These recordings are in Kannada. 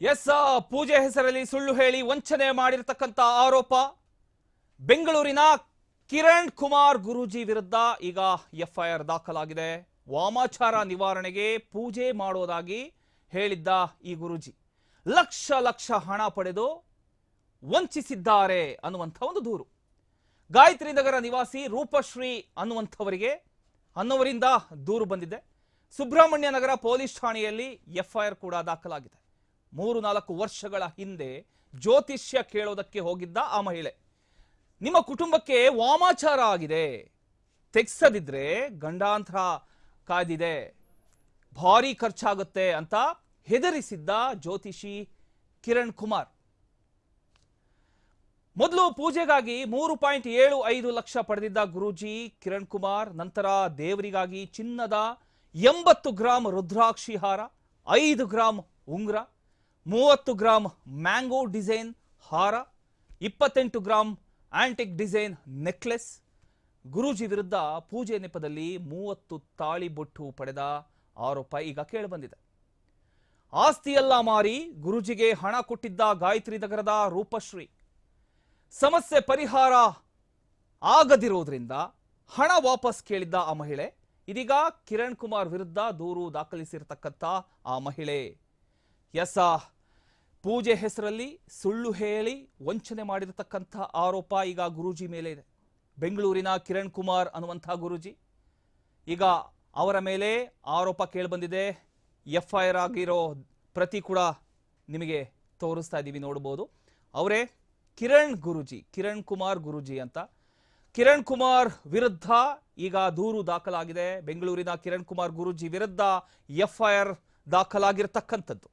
ಎಸ್ ಪೂಜೆ ಹೆಸರಲ್ಲಿ ಸುಳ್ಳು ಹೇಳಿ ವಂಚನೆ ಮಾಡಿರತಕ್ಕಂಥ ಆರೋಪ. ಬೆಂಗಳೂರಿನ ಕಿರಣ್ ಕುಮಾರ್ ಗುರೂಜಿ ವಿರುದ್ಧ ಈಗ ಎಫ್ಐಆರ್ ದಾಖಲಾಗಿದೆ. ವಾಮಾಚಾರ ನಿವಾರಣೆಗೆ ಪೂಜೆ ಮಾಡೋದಾಗಿ ಹೇಳಿದ್ದ ಈ ಗುರೂಜಿ. ಲಕ್ಷ ಲಕ್ಷ ಹಣ ಪಡೆದು ವಂಚಿಸಿದ್ದಾರೆ ಅನ್ನುವಂಥ ಒಂದು ದೂರು. ಗಾಯತ್ರಿ ನಗರ ನಿವಾಸಿ ರೂಪಶ್ರೀ ಅನ್ನುವಂಥವರಿಗೆ ಅನ್ನೋವರಿಂದ ದೂರು ಬಂದಿದೆ. ಸುಬ್ರಹ್ಮಣ್ಯ ನಗರ ಪೊಲೀಸ್ ಠಾಣೆಯಲ್ಲಿ ಎಫ್ಐಆರ್ ಕೂಡ ದಾಖಲಾಗಿದೆ. ಮೂರು ನಾಲ್ಕು ವರ್ಷಗಳ ಹಿಂದೆ ಜ್ಯೋತಿಷ್ಯ ಕೇಳೋದಕ್ಕೆ ಹೋಗಿದ್ದ ಆ ಮಹಿಳೆ. ನಿಮ್ಮ ಕುಟುಂಬಕ್ಕೆ ವಾಮಾಚಾರ ಆಗಿದೆ. ತೆಗ್ಸದಿದ್ರೆ ಗಂಡಾಂತರ ಕಾದಿದೆ ಭಾರಿ ಖರ್ಚಾಗುತ್ತೆ ಅಂತ ಹೆದರಿಸಿದ್ದ ಜ್ಯೋತಿಷಿ ಕಿರಣ್ ಕುಮಾರ್. ಮೊದಲು ಪೂಜೆಗಾಗಿ ಮೂರು ಪಾಯಿಂಟ್ ಏಳು ಐದು ಲಕ್ಷ ಪಡೆದಿದ್ದ ಗುರೂಜಿ ಕಿರಣ್ ಕುಮಾರ್, ನಂತರ ದೇವರಿಗಾಗಿ ಚಿನ್ನದ ಎಂಬತ್ತು ಗ್ರಾಂ ರುದ್ರಾಕ್ಷಿಹಾರ ಐದು ಗ್ರಾಂ ಉಂಗುರ ಮೂವತ್ತು ಗ್ರಾಂ ಮ್ಯಾಂಗೋ ಡಿಸೈನ್ ಹಾರ, ಇಪ್ಪತ್ತೆಂಟು gram antique design necklace. Guruji ವಿರುದ್ಧ ಪೂಜೆ ನೆಪದಲ್ಲಿ ಮೂವತ್ತು ತಾಳಿ ಬೊಟ್ಟು ಪಡೆದ ಆರೋಪ ಈಗ ಕೇಳಿಬಂದಿದೆ. ಆಸ್ತಿಯೆಲ್ಲ ಮಾರಿ ಗುರೂಜಿಗೆ ಹಣ ಕೊಟ್ಟಿದ್ದ ಗಾಯತ್ರಿ ನಗರದ ರೂಪಶ್ರೀ. ಸಮಸ್ಯೆ ಪರಿಹಾರ ಆಗದಿರೋದ್ರಿಂದ ಹಣ ವಾಪಸ್ ಕೇಳಿದ್ದ ಆ ಮಹಿಳೆ. ಇದೀಗ ಕಿರಣ್ ಕುಮಾರ್ ವಿರುದ್ಧ ದೂರು ದಾಖಲಿಸಿರ್ತಕ್ಕಂಥ ಆ ಮಹಿಳೆ. ಎಸ್ ಪೂಜೆ ಹೆಸರಲ್ಲಿ ಸುಳ್ಳು ಹೇಳಿ ವಂಚನೆ ಮಾಡಿರತಕ್ಕಂಥ ಆರೋಪ ಈಗ ಗುರೂಜಿ ಮೇಲೆ ಇದೆ. ಬೆಂಗಳೂರಿನ ಕಿರಣ್ ಕುಮಾರ್ ಅನ್ನುವಂಥ ಗುರೂಜಿ. ಈಗ ಅವರ ಮೇಲೆ ಆರೋಪ ಕೇಳಿಬಂದಿದೆ. ಎಫ್ ಐ ಆರ್ ಆಗಿರೋ ಪ್ರತಿ ಕೂಡ ನಿಮಗೆ ತೋರಿಸ್ತಾ ಇದ್ದೀವಿ, ನೋಡ್ಬೋದು. ಅವರೇ ಕಿರಣ್ ಗುರುಜಿ, ಕಿರಣ್ ಕುಮಾರ್ ಗುರುಜಿ ಅಂತ. ಕಿರಣ್ ಕುಮಾರ್ ವಿರುದ್ಧ ಈಗ ದೂರು ದಾಖಲಾಗಿದೆ. ಬೆಂಗಳೂರಿನ ಕಿರಣ್ ಕುಮಾರ್ ಗುರುಜಿ ವಿರುದ್ಧ ಎಫ್ ಐ ಆರ್ ದಾಖಲಾಗಿರ್ತಕ್ಕಂಥದ್ದು.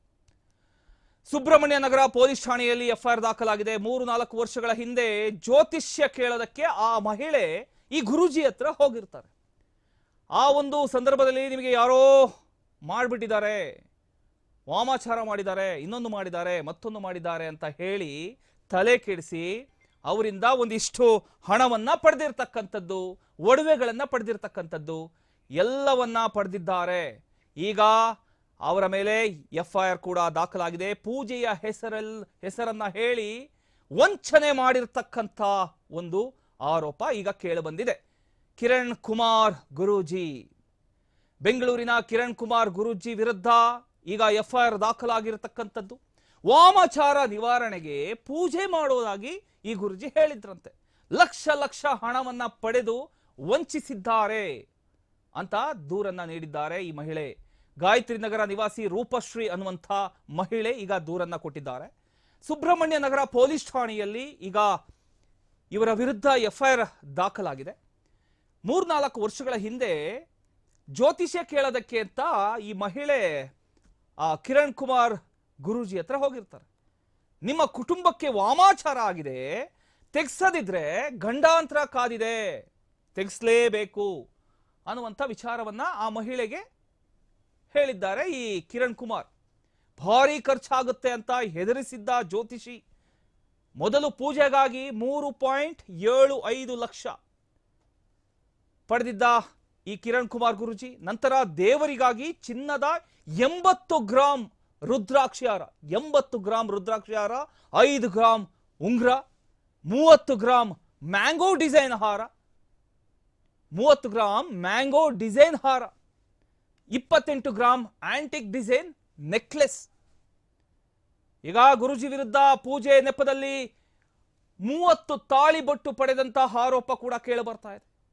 ಸುಬ್ರಹ್ಮಣ್ಯ ನಗರ ಪೊಲೀಸ್ ಠಾಣೆಯಲ್ಲಿ ಎಫ್ಐಆರ್ ದಾಖಲಾಗಿದೆ. ಮೂರು ನಾಲ್ಕು ವರ್ಷಗಳ ಹಿಂದೆ ಜ್ಯೋತಿಷ್ಯ ಕೇಳೋದಕ್ಕೆ ಆ ಮಹಿಳೆ ಈ ಗುರುಜಿ ಹತ್ರ ಹೋಗಿರ್ತಾರೆ. ಆ ಒಂದು ಸಂದರ್ಭದಲ್ಲಿ ನಿಮಗೆ ಯಾರೋ ಮಾಡಿಬಿಟ್ಟಿದ್ದಾರೆ, ವಾಮಾಚಾರ ಮಾಡಿದ್ದಾರೆ, ಇನ್ನೊಂದು ಮಾಡಿದ್ದಾರೆ, ಮತ್ತೊಂದು ಮಾಡಿದ್ದಾರೆ ಅಂತ ಹೇಳಿ ತಲೆ ಕೆಡಿಸಿ ಅವರಿಂದ ಒಂದಿಷ್ಟು ಹಣವನ್ನ ಪಡೆದಿರ್ತಕ್ಕಂಥದ್ದು, ಒಡವೆಗಳನ್ನ ಪಡೆದಿರ್ತಕ್ಕಂಥದ್ದು ಎಲ್ಲವನ್ನ ಪಡೆದಿದ್ದಾರೆ. ಈಗ ಅವರ ಮೇಲೆ ಎಫ್ ಐ ಆರ್ ಕೂಡ ದಾಖಲಾಗಿದೆ. ಪೂಜೆಯ ಹೆಸರಲ್, ಹೆಸರನ್ನ ಹೇಳಿ ವಂಚನೆ ಮಾಡಿರ್ತಕ್ಕಂಥ ಒಂದು ಆರೋಪ ಈಗ ಕೇಳಿಬಂದಿದೆ ಕಿರಣ್ ಕುಮಾರ್ ಗುರೂಜಿ. ಬೆಂಗಳೂರಿನ ಕಿರಣ್ ಕುಮಾರ್ ಗುರೂಜಿ ವಿರುದ್ಧ ಈಗ ಎಫ್ ಐ ಆರ್ ದಾಖಲಾಗಿರತಕ್ಕಂಥದ್ದು. ವಾಮಾಚಾರ ನಿವಾರಣೆಗೆ ಪೂಜೆ ಮಾಡೋದಾಗಿ ಈ ಗುರುಜಿ ಹೇಳಿದ್ರಂತೆ. ಲಕ್ಷ ಲಕ್ಷ ಹಣವನ್ನ ಪಡೆದು ವಂಚಿಸಿದ್ದಾರೆ ಅಂತ ದೂರನ್ನ ನೀಡಿದ್ದಾರೆ ಈ ಮಹಿಳೆ. ಗಾಯತ್ರಿ ನಗರ ನಿವಾಸಿ ರೂಪಶ್ರೀ ಅನ್ನುವಂಥ ಮಹಿಳೆ ಈಗ ದೂರನ್ನ ಕೊಟ್ಟಿದ್ದಾರೆ. ಸುಬ್ರಹ್ಮಣ್ಯ ನಗರ ಪೊಲೀಸ್ ಠಾಣೆಯಲ್ಲಿ ಈಗ ಇವರ ವಿರುದ್ಧ ಎಫ್ಐಆರ್ ದಾಖಲಾಗಿದೆ. ಮೂರ್ನಾಲ್ಕು ವರ್ಷಗಳ ಹಿಂದೆ ಜ್ಯೋತಿಷ್ಯ ಕೇಳೋದಕ್ಕೆ ಅಂತ ಈ ಮಹಿಳೆ, ಆ, ಕಿರಣ್ ಕುಮಾರ್ ಗುರೂಜಿ ಹತ್ರ ಹೋಗಿರ್ತಾರೆ. ನಿಮ್ಮ ಕುಟುಂಬಕ್ಕೆ ವಾಮಾಚಾರ ಆಗಿದೆ, ತೆಗ್ಸದಿದ್ರೆ ಗಂಡಾಂತರ ಕಾದಿದೆ, ತೆಗ್ಸಲೇಬೇಕು ಅನ್ನುವಂಥ ವಿಚಾರವನ್ನ ಆ ಮಹಿಳೆಗೆ ಹೇಳಿದ್ದಾರೆ ಈ ಕಿರಣ್ ಕುಮಾರ್. ಭಾರಿ ಖರ್ಚಾಗುತ್ತೆ ಅಂತ ಹೆದರಿಸಿದ್ದ ಜ್ಯೋತಿಷಿ. ಮೊದಲು ಪೂಜೆಗಾಗಿ ಮೂರು ಪಾಯಿಂಟ್ ಏಳು ಐದು ಲಕ್ಷ ಪಡೆದಿದ್ದ ಈ ಕಿರಣ್ ಕುಮಾರ್ ಗುರುಜಿ. ನಂತರ ದೇವರಿಗಾಗಿ ಚಿನ್ನದ ಎಂಬತ್ತು ಗ್ರಾಂ ರುದ್ರಾಕ್ಷಿಹಾರ, ಎಂಬತ್ತು ಗ್ರಾಂ ರುದ್ರಾಕ್ಷಿಹಾರ, ಐದು ಗ್ರಾಂ ಉಂಗ್ರ, ಮೂವತ್ತು ಗ್ರಾಂ ಮ್ಯಾಂಗೋ ಡಿಸೈನ್ ಹಾರ, ಮೂವತ್ತು ಗ್ರಾಂ ಮ್ಯಾಂಗೋ ಡಿಸೈನ್ ಹಾರ. ಇಪ್ಪತ್ತೆಂಟು ಗ್ರಾಂ ಆಂಟಿಕ್ ಡಿಸೈನ್ ನೆಕ್ಲೆಸ್ ಈಗ ಗುರುಜಿ ವಿರುದ್ಧ ಪೂಜೆ ನೆಪದಲ್ಲಿ ಮೂವತ್ತು ತಾಳಿಬಟ್ಟು ಪಡೆದಂತಹ ಆರೋಪ ಕೂಡ ಕೇಳಿ ಬರ್ತಾ ಇದೆ.